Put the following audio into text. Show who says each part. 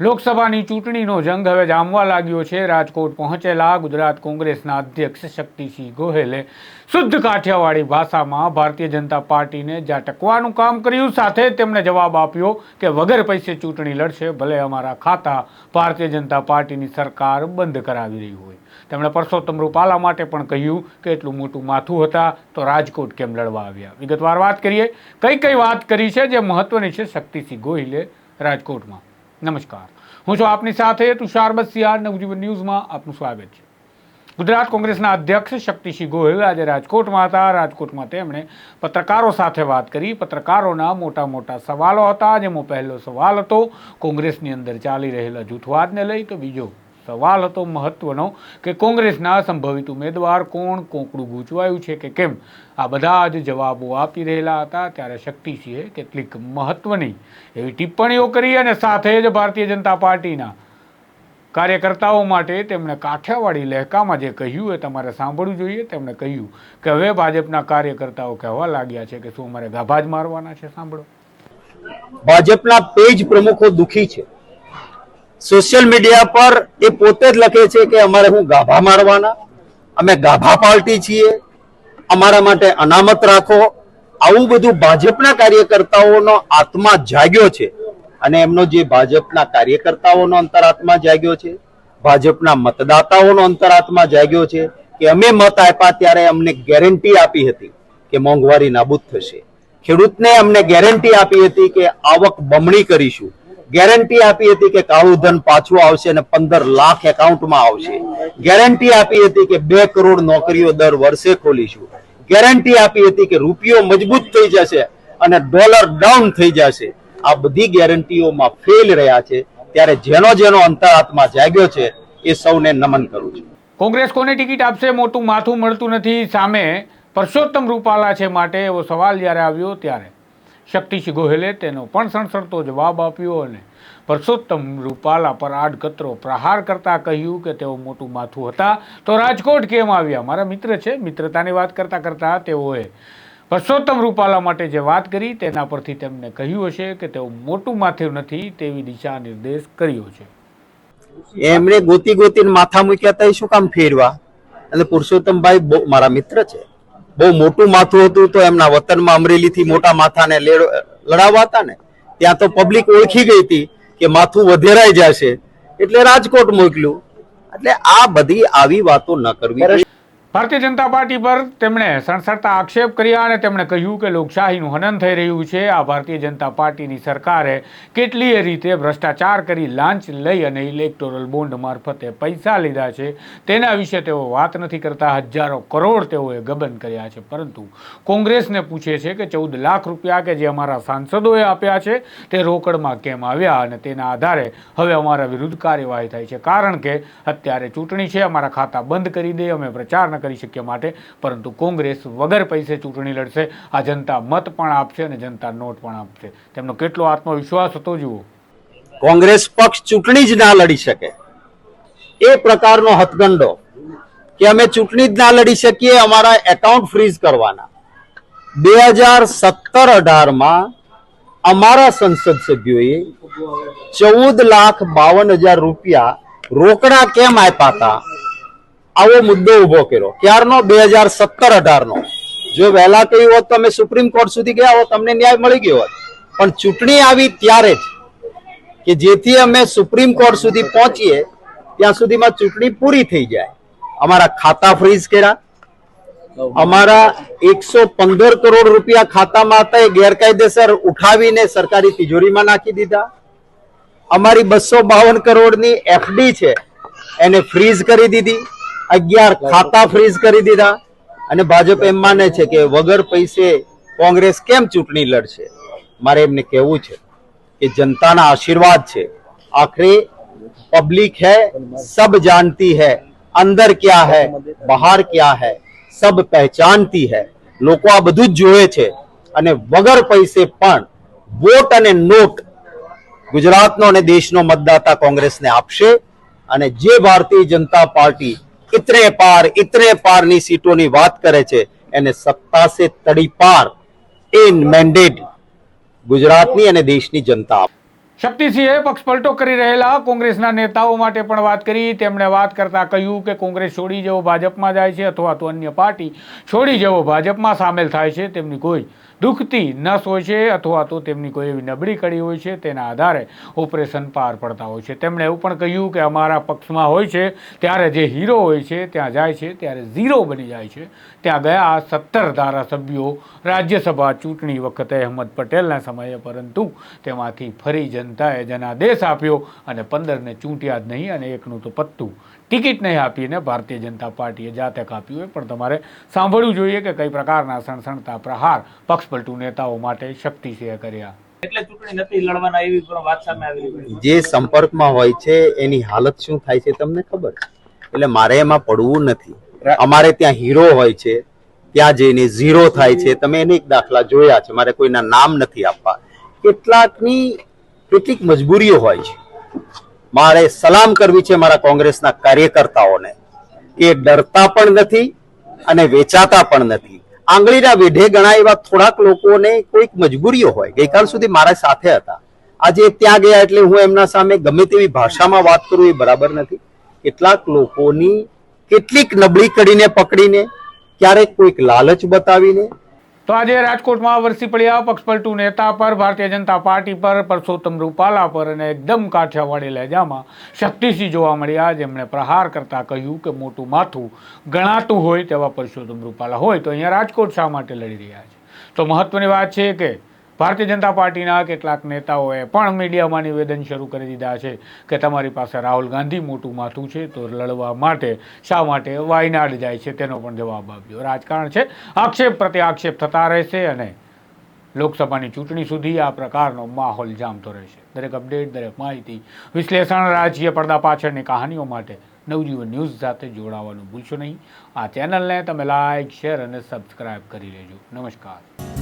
Speaker 1: લોકસભાની ચૂંટણીનો જંગ હવે જામવા લાગ્યો છે. રાજકોટ પહોંચેલા ગુજરાત કોંગ્રેસના અધ્યક્ષ શક્તિસિંહ ગોહેલે શુદ્ધ કાઠિયાવાડી ભાષામાં ભારતીય જનતા પાર્ટીને ઝાટકવાનું કામ કર્યું. સાથે તેમણે જવાબ આપ્યો કે વગર પૈસે ચૂંટણી લડશે, ભલે અમારા ખાતા ભારતીય જનતા પાર્ટીની સરકાર બંધ કરાવી રહી હોય. તેમણે પરસોત્તમ રૂપાલા માટે પણ કહ્યું કે એટલું મોટું માથું હતા તો રાજકોટ કેમ લડવા આવ્યા? વિગતવાર વાત કરીએ. કઈ કઈ વાત કરી છે જે મહત્વની છે શક્તિસિંહ ગોહિલે રાજકોટમાં? નમસ્કાર. હું છું આપની સાથે તુષાર બસિયા નવજીવન ન્યૂઝમાં આપનું સ્વાગત છે. ગુજરાત કોંગ્રેસના અધ્યક્ષ શક્તિસિંહ ગોહિલ આજે રાજકોટમાં હતા. રાજકોટમાં તેમણે પત્રકારો સાથે વાત કરી. પત્રકારોના મોટા મોટા સવાલો હતા. જેમાં પહેલો સવાલ હતો, કોંગ્રેસની અંદર ચાલી રહેલા જૂથવાદને લઈ તો બીજો? સવાલ હતો મહત્વનો કે કોંગ્રેસના સંભવિત ઉમેદવાર કોણ? કોંકડું ગૂંચવાયું છે કે કેમ? આ બધા જ જવાબો આપી રહેલા હતા. ત્યારે શક્તિસિંહે કેટલીક મહત્વની એવી ટિપ્પણીઓ કરી અને સાથે જ ભારતીય જનતા પાર્ટીના કાર્યકર્તાઓ માટે તેમણે કાઠિયાવાડી લહેકામાં જે કહ્યું એ તમારે સાંભળવું જોઈએ. તેમણે કહ્યું કે હવે ભાજપના કાર્યકર્તાઓ કહેવા લાગ્યા છે કે શું અમારે ગાભા જ મારવાના છે? સાંભળો.
Speaker 2: ભાજપના પેજ પ્રમુખો દુખી છે. સોશિયલ મીડિયા પર એ પોતે જ લખે છે કે અમારે હું ગાભા મારવાના, અમે ગાભા પાર્ટી છીએ, અમારા માટે અનામત રાખો. આવું બધું ભાજપના કાર્યકર્તાઓનો આત્મા જાગ્યો છે અને એમનો જે ભાજપના કાર્યકર્તાઓનો અંતરાત્મા જાગ્યો છે, ભાજપના મતદાતાઓનો અંતરાત્મા જાગ્યો છે કે અમે મત આપ્યા ત્યારે અમને ગેરંટી આપી હતી કે મોંઘવારી નાબૂદ થશે. ખેડૂતને અમને ગેરંટી આપી હતી કે આવક બમણી કરીશું. ગેરંટી આપી હતી કે કાળું ધન પાછું આવશે અને પંદર લાખ એકાઉન્ટમાં આવશે. ગેરંટી આપી હતી કે બે કરોડ નોકરીઓ દર વર્ષે ખોલીશું. ગેરંટી આપી હતી કે રૂપિયો મજબૂત થઈ જશે અને ડોલર ડાઉન થઈ જશે. આ બધી ગેરંટીઓમાં ફેલ રહ્યા છે. ત્યારે જેનો જેનો અંતરાત્મા જાગ્યો છે, એ સૌને નમન કરું છું.
Speaker 1: કોંગ્રેસ કોને ટિકિટ આપશે મોટું માથું મળતું નથી. સામે પરસોત્તમ રૂપાલા છે માટે એવો સવાલ જ્યારે આવ્યો ત્યારે. શક્તિસિંહ ગોહિલે તેનો પણ સણસણતો જવાબ આપ્યો અને પરસોત્તમ રૂપાલા પર આડકતરો પ્રહાર કરતા કહ્યું કે તેઓ મોટું માથું હતા. તો રાજકોટ કેમ આવ્યા? મારા મિત્ર છે, મિત્રતાની વાત કરતા કરતા તેઓએ પરસોત્તમ રૂપાલા માટે જે વાત કરી તેના પરથી તેમને કહ્યું હશે કે તેઓ મોટું માથું નથી તેવી દિશા નિર્દેશ કર્યો છે.
Speaker 2: એમણે ગોતી ગોતીને માથા મૂક્યા હતા શું કામ ફેરવા? અને પુરુષોત્તમભાઈ બહુ મારા મિત્ર છે. બહુ મોટું માથું હતું તો એમના વતનમાં અમરેલીથી મોટા માથાને લેડ- લડાવવા હતા ને, ત્યાં તો પબ્લિક ઓળખી ગઈ હતી કે માથું વધેરાઈ જશે એટલે રાજકોટ મોકલ્યું એટલે આ બધી આવી વાતો ન કરવી.
Speaker 1: ભારતીય જનતા પાર્ટી પર તેમણે સણસરતા આક્ષેપ કર્યા અને તેમણે કહ્યું કે લોકશાહીનું હનન થઈ રહ્યું છે. આ ભારતીય જનતા પાર્ટીની સરકારે કેટલીય રીતે ભ્રષ્ટાચાર કરી લાંચ લઈ અને ઇલેક્ટોરલ બોન્ડ મારફતે પૈસા લીધા છે. તેના વિશે તેઓ વાત નથી કરતા. હજારો કરોડ તેઓએ ગબન કર્યા છે. પરંતુ કોંગ્રેસને પૂછે છે કે ચૌદ લાખ રૂપિયા કે જે અમારા સાંસદોએ આપ્યા છે, તે રોકડમાં કેમ આવ્યા અને તેના આધારે હવે અમારા વિરુદ્ધ કાર્યવાહી થાય છે. કારણ કે અત્યારે ચૂંટણી છે, અમારા ખાતા બંધ કરી દે, અમે પ્રચાર કરી શકીએ માટે. પરંતુ કોંગ્રેસ વગર પૈસે ચૂંટણી લડશે, આ જનતા મત પણ આપશે અને જનતા નોટ પણ આપશે. તેમનો કેટલો આત્મવિશ્વાસ હતો જુઓ.
Speaker 2: કોંગ્રેસ પક્ષ ચૂંટણી જ ના લડી શકે. એ પ્રકારનો હથગંડો કે અમે ચૂંટણી જ ના લડી શકીએ, અમારા એકાઉન્ટ ફ્રીઝ કરવાના. બે હજાર સત્તર અઢારમાં અમારા સંસદ સભ્યોએ ચૌદ લાખ બાવન હજાર રૂપિયા રોકડા કેમ આપ્યા હતા? આવો મુદ્દો ઊભો કર્યો. ક્યારનો? બે હજાર સત્તર અઢારનો. જો વહેલા કહ્યું હોત તો અમે સુપ્રીમ કોર્ટ સુધી ગયા હોત તમને ન્યાય મળી ગયો હોત. પણ ચૂંટણી આવી ત્યારે જ કે જેથી અમે સુપ્રીમ કોર્ટ સુધી પહોંચીએ, ત્યાં સુધીમાં ચૂંટણી પૂરી થઈ જાય. અમારા ખાતા ફ્રીઝ કર્યા. અમારા એકસો પંદર કરોડ રૂપિયા ખાતામાં હતા, એ ગેરકાયદેસર ઉઠાવીને સરકારી તિજોરીમાં નાખી દીધા. અમારી બસો બાવન કરોડની એફડી છે, એને ફ્રીઝ કરી દીધી. અગિયાર ખાતા ફ્રીઝ કરી દીધા. અને ભાજપ એમ માને છે કે વગર પૈસે કોંગ્રેસ કેમ ચૂંટણી લડશે? મારે એમને કહેવું છે કે જનતાના આશીર્વાદ છે. આખરે પબ્લિક હે, સબ જાનતી હે, અંદર ક્યાં હે, બહાર ક્યાં હે, સબ પહેચાનતી હે. લોકો આ બધું જ જોવે છે. અને વગર પૈસે પણ વોટ અને નોટ ગુજરાતનો અને દેશનો મતદાતા કોંગ્રેસને આપશે. અને જે ભારતીય જનતા પાર્ટી ઇતરે પાર, ઇતરે પારની સીટોની વાત કરે છે. એને સત્તા સે તડી પાર. એ મેન્ડેટ ગુજરાતની અને દેશની જનતા.
Speaker 1: શક્તિસિંહે પક્ષ પલટો કરી રહેલા કોંગ્રેસના નેતાઓ માટે પણ વાત કરી. તેમણે વાત કરતા કહ્યું કે કોંગ્રેસ છોડી જેવો ભાજપમાં જાય છે અથવા તો અન્ય પાર્ટી છોડી જેવો ભાજપમાં સામેલ થાય છે. તેમની કોઈ દુખતી નસ હોય છે અથવા તો તેમની કોઈ એવી નબળી કડી હોય છે, તેના આધારે ઓપરેશન પાર પડતા હોય છે. તેમણે એવું પણ કહ્યું કે અમારા પક્ષમાં હોય છે, ત્યારે જે હીરો હોય છે, ત્યાં જાય છે, ત્યારે ઝીરો બની જાય છે. ત્યાં ગયા સત્તર ધારાસભ્યો રાજ્યસભા ચૂંટણી વખતે અહેમદ પટેલના સમયે, પરંતુ તેમાંથી ફરી જનતાએ જનાદેશ આપ્યો અને પંદરને ચૂંટ્યા જ નહીં અને એકનું તો પત્તું ટિકિટ નહીં આપીને ભારતીય જનતા પાર્ટીએ જાતે કાપ્યું હોય પણ તમારે સાંભળવું જોઈએ કે કઈ પ્રકારના સણસણતા, પ્રહાર પક્ષપલટુ નેતાઓ માટે શક્તિ શેર કર્યા
Speaker 3: એટલે ચૂંટણી નથી લડવાના એવી પણ વાત સામે આવી
Speaker 2: જે સંપર્કમાં હોય છે એની હાલત શું થાય છે તમને ખબર? એટલે મારે એમાં પડવું નથી. અમારે ત્યાં હીરો હોય છે ત્યાં જઈને ઝીરો થાય છે. તમે એને એક દાખલા જોયા છે મારે કોઈના નામ નથી આપવા. કેટલાકની કેટલીક મજબૂરીઓ હોય છે. મારે સલામ કરવી છે મારા કોંગ્રેસના કાર્યકર્તાઓને. કે ડરતા પણ નથી અને વેચાતા પણ નથી. આંગળીના વેઢે ગણાય એવા થોડાક લોકોને કોઈક મજબૂરીઓ હોય. ગઈકાલ સુધી મારા સાથે હતા. આજે ત્યાં ગયા એટલે હું એમના સામે ગમે તેવી ભાષામાં વાત કરું એ બરાબર નથી. કેટલાક લોકોની કેટલીક નબળી કરીને પકડીને ક્યારેક કોઈક લાલચ બતાવીને
Speaker 1: તો આજે રાજકોટમાં વરસી પડ્યા પક્ષપલટુ નેતા પર, ભારતીય જનતા પાર્ટી પર, પરસોત્તમ રૂપાલા પર અને એકદમ કાઠિયાવાડી લહેજામાં શક્તિસિંહ જોવા મળ્યા. જેમણે પ્રહાર કરતા કહ્યું કે મોટું માથું ગણાતું હોય તેવા પરસોત્તમ રૂપાલા હોય. તો અહીંયા રાજકોટ શા માટે લડી રહ્યા છે? તો મહત્વની વાત છે કે ભારતીય જનતા પાર્ટીના કેટલાક નેતાઓએ પણ મીડિયામાં નિવેદન શરૂ કરી દીધા છે કે તમારી પાસે રાહુલ ગાંધી મોટું માથું છે તો લડવા માટે શા માટે વાયનાડ જાય છે તેનો પણ જવાબ આપ્યો. રાજકારણ છે. આક્ષેપ પ્રત્યે આક્ષેપ થતા રહેશે અને લોકસભાની ચૂંટણી સુધી આ પ્રકારનો માહોલ જામતો રહેશે. દરેક અપડેટ, દરેક માહિતી, વિશ્લેષણ રાજકીય પડદા પાછળની કહાનીઓ માટે નવજીવન ન્યૂઝ સાથે જોડાવાનું ભૂલશો નહીં. આ ચેનલને તમે લાઇક શેર અને સબસ્ક્રાઇબ કરી લેજો. નમસ્કાર.